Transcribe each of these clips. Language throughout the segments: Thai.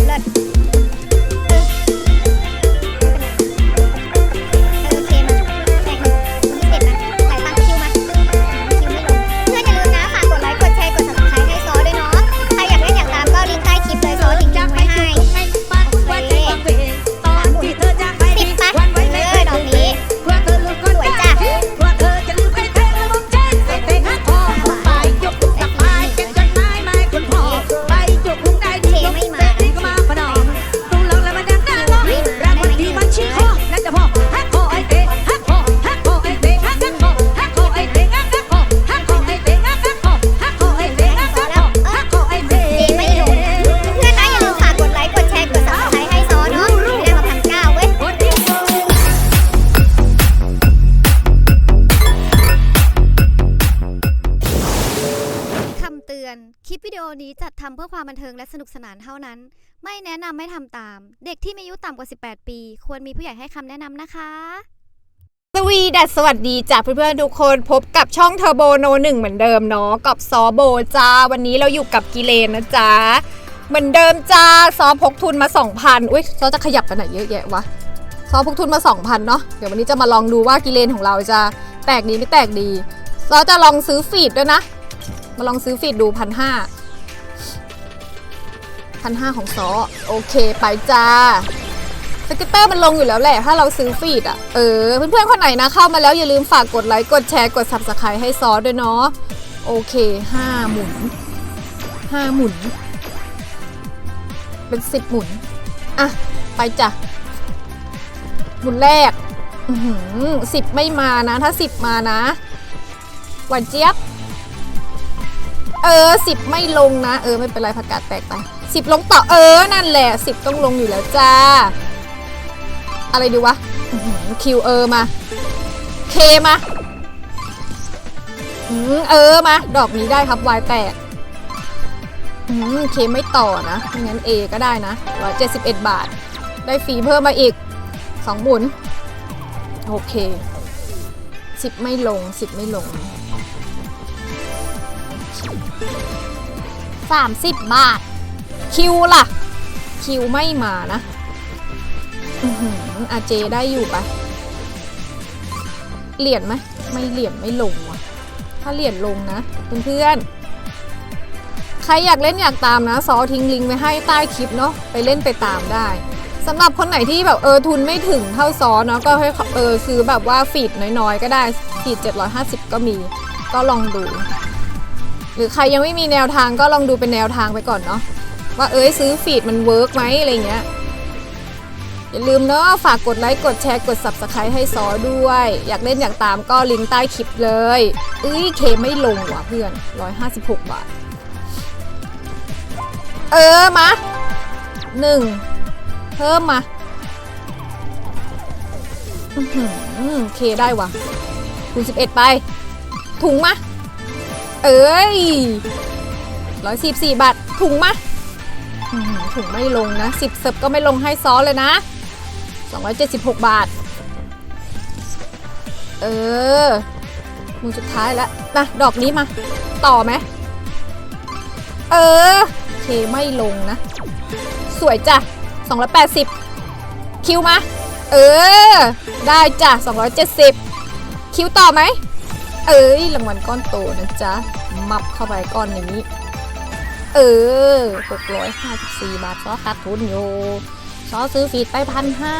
เนี้จัดทำเพื่อความบันเทิงและสนุกสนานเท่านั้น ไม่แนะนำให้ทำตาม เด็กที่มีอายุต่ำกว่า 18 ปี ควรมีผู้ใหญ่ให้คำแนะนำนะคะ สวีดัสสวัสดีจ้ะเพื่อนๆทุกคนพบกับช่องเทอร์โบโนหนึ่งเหมือนเดิมเนาะกับซอโบจ้า วันนี้เราอยู่กับกิเลนนะจ๊ะ เหมือนเดิมจ้า ซอพกทุนมา 2,000 อุ้ยซอจะขยับไปไหนเยอะแยะวะ ซอพกทุนมา 2,000 เนาะเดี๋ยววันนี้จะมาลองดูว่ากิเลนของเราจะแตกดีไม่แตกดี ซอจะลองซื้อฟีดด้วยนะ มาลองซื้อฟีดดูพันห้า พันห้าของซอโอเค ไปจ้าสเก็ตเตอร์มันลงอยู่แล้วแหละ ถ้าเราซื้อฟีดอะ เออ เพื่อนๆ คนไหนนะ เข้ามาแล้วอย่าลืมฝากกดไลค์ กดแชร์ กด subscribe ให้ซอด้วยเนาะ โอเคห้าหมุนห้าหมุน เป็นสิบหมุน อะ ไปจ้ะ หมุนแรกสิบไม่มานะ ถ้าสิบมานะ หวานเจี๊ยบ เออสิบไม่ลงนะ เออ ไม่เป็นไรผักกาดแตกไป สิบลงต่อเออ นั่นแหละสิบต้องลงอยู่แล้วจ้า อะไรดีวะคิวเออมาเคมาอืมเออมา ดอกนี้ได้ครับวายแตกอืมเคไม่ต่อนะไม่งั้น A ก็ได้นะร้อยเจ็ดสิบเอ็ดบาท ได้ฟรีเพิ่มมาอีกสองหมุน โอเคสิบไม่ลงสิบไม่ลงสามสิบบาท คิวล่ะ คิวไม่มานะอือหืออาเจได้อยู่ปะเหรียญไหมไม่เหรียญไม่ลงว่ะ ถ้าเหรียญลงนะเพื่อนๆใครอยากเล่นอยากตามนะ ซอทิ้งลิงก์ไว้ให้ใต้คลิปเนาะไปเล่นไปตามได้สำหรับคนไหนที่แบบเออทุนไม่ถึงเท่าซอเนาะก็ให้เออซื้อแบบว่าฟีดน้อยๆ ก็ได้ฟีด 750 ก็มี ก็ลองดู หรือใครยังไม่มีแนวทางก็ลองดูเป็นแนวทางไปก่อนเนาะ ว่าเอ้ยซื้อฟีดมันเวิร์กไหมอะไรเงี้ยอย่าลืมเนาะฝากกดไลค์กดแชร์กด subscribe ให้ซอด้วย อยากเล่นอยากตามก็ลิงก์ใต้คลิปเลยเอ้ยเคไม่ลงว่ะเพื่อน 156 บาท เออมาหนึ่งเพิ่มมาอื้อหือเคได้ว่ะคูณ11 ไป ถุงมา เอ้ย114บาทถุงมา ถุงไม่ลงนะ 10เสิบก็ไม่ลงให้ซอเลยนะ 276 บาท เออมือสุดท้ายแล้วนะดอกนี้มา ต่อไหม เออเคไม่ลงนะ สวยจ้ะ 280 คิวมา เออ ได้จ้ะ 270 คิวต่อไหม เอ้ยรางวัลก้อนโตนะจ๊ะ มับเข้าไปก้อนอย่างนี้ เออ 654 บาทซอขาดทุนอยู่ซอซื้อฟีดไปพันห้า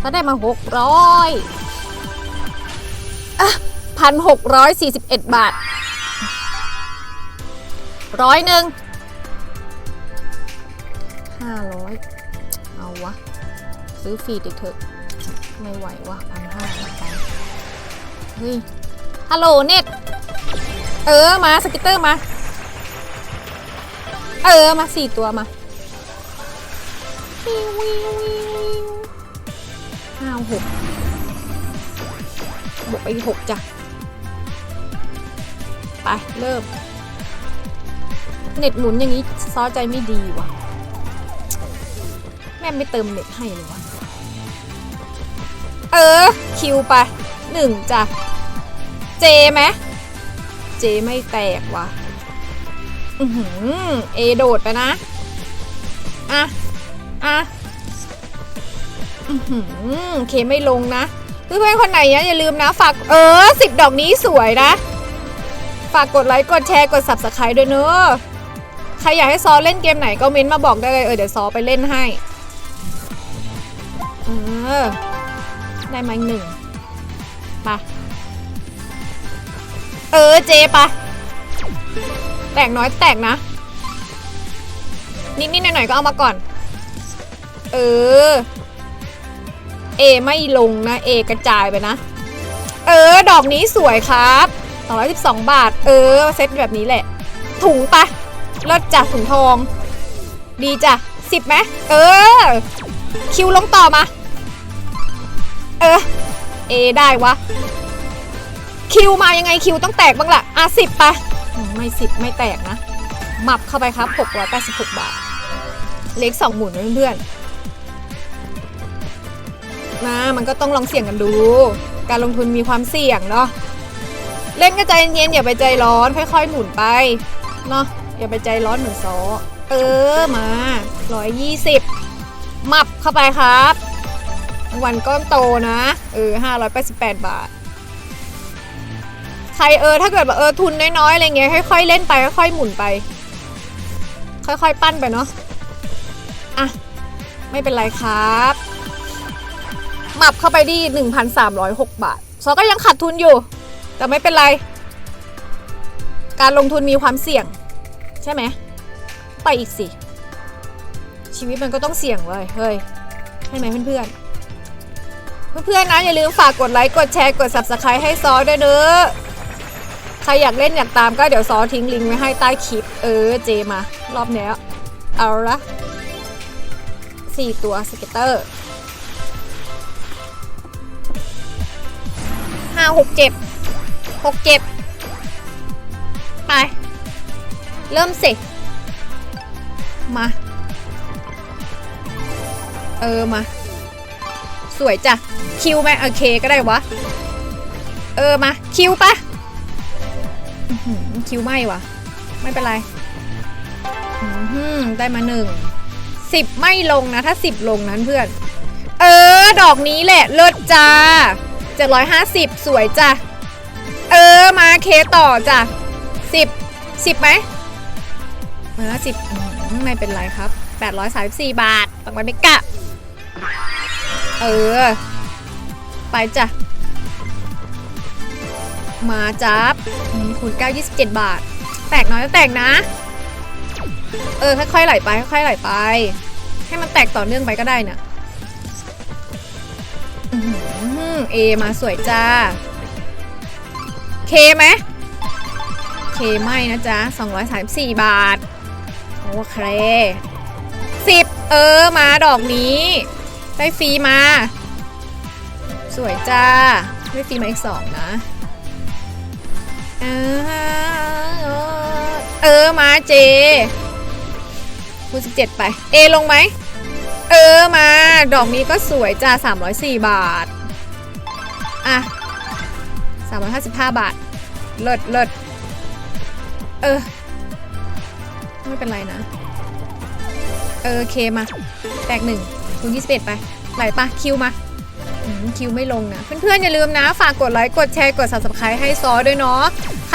ถ้าได้มาหกร้อยพันหกร้อยสี่สิบเอ็ดบาทร้อยหนึ่งห้าร้อยเอาวะ ซื้อฟีดอีกเถอะ ไม่ไหววะพันห้าไปเฮ้ย ฮัลโหลเน็ต เออ มาสกิตเตอร์มา เออมาสี่ตัวมาวิววิววิวห้าหกบวกไปหกจ้ะ ไป เริ่ม เน็ตหมุนอย่างนี้ซ้อใจไม่ดีว่ะ แม่ไม่เติมเน็ตให้เลยวะเออ คิวไปหนึ่งจ้ะ เจไหมเจไม่แตกว่ะ อือหือเอโดดไปนะ อะ อะ อื้อหือเคไม่ลงนะเพื่อนๆคนไหนนะอย่าลืมนะ ฝากเออสิบดอกนี้สวยนะ ฝากกดไลค์กดแชร์กด subscribe ด้วยเนอะใครอยากให้ซอเล่นเกมไหนก็เม้นต์มาบอกได้เลยเออเดี๋ยวซอไปเล่นให้ เออ ได้มาหนึ่งไปะเออเจปะ แตกน้อยแตกนะ นิดๆหน่อยๆก็เอามาก่อน เออ เอไม่ลงนะ เอกระจายไปนะ เออ ดอกนี้สวยครับ212 บาท เออ เซ็ตแบบนี้แหละ ถุงปะลิศจ้ะถุงทอง ดีจ้ะสิบไหมเออ คิวลงต่อมา เออ เอได้วะ คิวมายังไงคิวต้องแตกบ้างล่ะอะสิบไปไม่สิบไม่แตกนะหมับเข้าไปครับ 686 บาท เล็กสองหมุนเพื่อนๆนะมันก็ต้องลองเสี่ยงกันดู การลงทุนมีความเสี่ยงเนาะเล่นก็ใจเย็นๆอย่าไปใจร้อน ค่อยๆหมุนไปเนาะอย่าไปใจร้อนเหมือนซอเออมา120มับเข้าไปครับ วันก้อนโตนะ เออ588 บาท รเออถ้าเกิดแบบเออทุนน้อยๆอะไรเงี้ยค่อยๆเล่นไปค่อยๆหมุนไป ค่อยๆปั้นไปเนาะอะไม่เป็นไรครับหมับเข้าไปที่1,306 บาทซอก็ยังขาดทุนอยู่ แต่ไม่เป็นไร การลงทุนมีความเสี่ยง ใช่ไหมไปอีกสิ ชีวิตมันก็ต้องเสี่ยงเว้ยเฮ้ยใช่ไหมเพื่อนๆเพื่อนๆนะอย่าลืมฝากกดไลค์ กดแชร์ กด subscribe ให้ซอด้วยเด้อ ใครอยากเล่นอยากตามก็เดี๋ยวซอทิ้งลิงก์ไว้ให้ใต้คลิป เออเจมา รอบนี้เอาละสี่ตัวสเก็ตเตอร์ห้าหกเจ็ดหกเจ็ดไป เริ่มสิ มา เออ มา สวยจ้ะ คิวไหมโอเคก็ได้วะ เออ มา คิวปะ คิวไหมวะไม่เป็นไรได้มาหนึ่งสิบไม่ลงนะ ถ้าสิบลงนั้นเพื่อน เออ ดอกนี้แหละ เลิศจ้าเจ็ดร้อยห้าสิบสวยจ้ะ เออ มาเคต่อจ้ะสิบสิบไหมเออสิบไม่เป็นไรครับแปดร้อยสามสี่บาทตังไปไม่กะ เออ ไปจ้ะ มาจับอืมคูณ9 27บาท แตกน้อยก็แตกนะ เออ ค่อยๆไหลไป ค่อยๆไหลไป ให้มันแตกต่อเนื่องไปก็ได้นะเอมาสวยจ้า เคไหม เคไม่นะจ๊ะ234บาท โอเคสิบเออ มาดอกนี้ ได้ฟรีมา สวยจ้า ได้ฟรีมาอีกสองนะ เออ เออ มาเจคูณสิบเจ็ดไป เอลงไหม เออ มา ดอกนี้ก็สวยจ้า304บาท อะ355บห้าบาท เลิศเลิศเออ ไม่เป็นไรนะ เออเคมา แตกหนึ่งคูณ21ไป ไหลปะคิวมาคิวไม่ลงนะ เพื่อนๆ อย่าลืมนะ ฝากกดไลค์ กดแชร์ กด subscribe ให้ซอด้วยเนาะ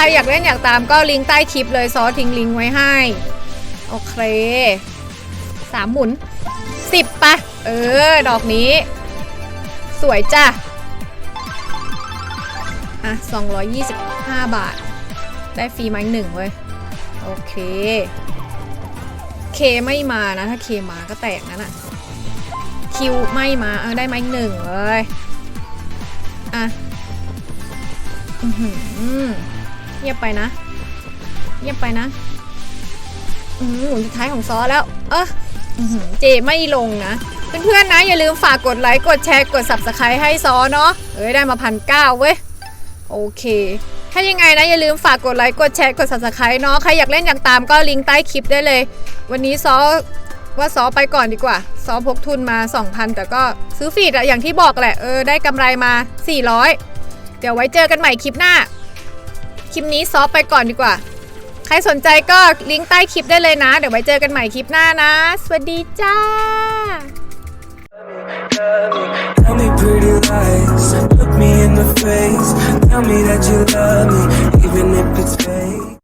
ครอยากเล่นอยากตามก็ลิงก์ใต้คลิปเลยซอทิ้งลิงก์ไว้ให้ โอเคสามหมุนสิบปะเออ ดอกนี้ สวยจ้ะ อะ 225 บาท ได้ฟรีมาอีกหนึ่งเว้ย โอเค เคไม่มานะ ถ้าเคมาก็แตกนั่นอะคิวไม่มาเออได้มาอีกหนึ่งเลย อะ อื้อหือ เงียบไปนะ เงียบไปนะ อือหือหมุนสุดท้ายของซอแล้ว เออเจไม่ลงนะ เพื่อนๆนะ อย่าลืมฝากกดไลค์ กดแชร์ กด subscribe ให้ซอเนาะ เอ้ยได้มาพันเก้าเว้ย โอเค ถ้ายังไงนะ อย่าลืมฝากกดไลค์ กดแชร์ กด subscribe เนาะ ใครอยากเล่นอยากตามก็ลิงก์ใต้คลิปได้เลย วันนี้ซอว่าซอไปก่อนดีกว่า ซอพกทุนมา 2,000 แต่ก็ซื้อฟีดอะอย่างที่บอกแหละ เออได้กำไรมา 400 เดี๋ยวไว้เจอกันใหม่คลิปหน้า ลิปนี้ซอฟไปก่อนดีกว่า ใครสนใจก็ลิงก์ใต้คลิปได้เลยนะ เดี๋ยวไว้เจอกันใหม่คลิปหน้านะ สวัสดีจ้า Tell me pretty lies, look me in the face. Tell me that you love me, even if it's fake.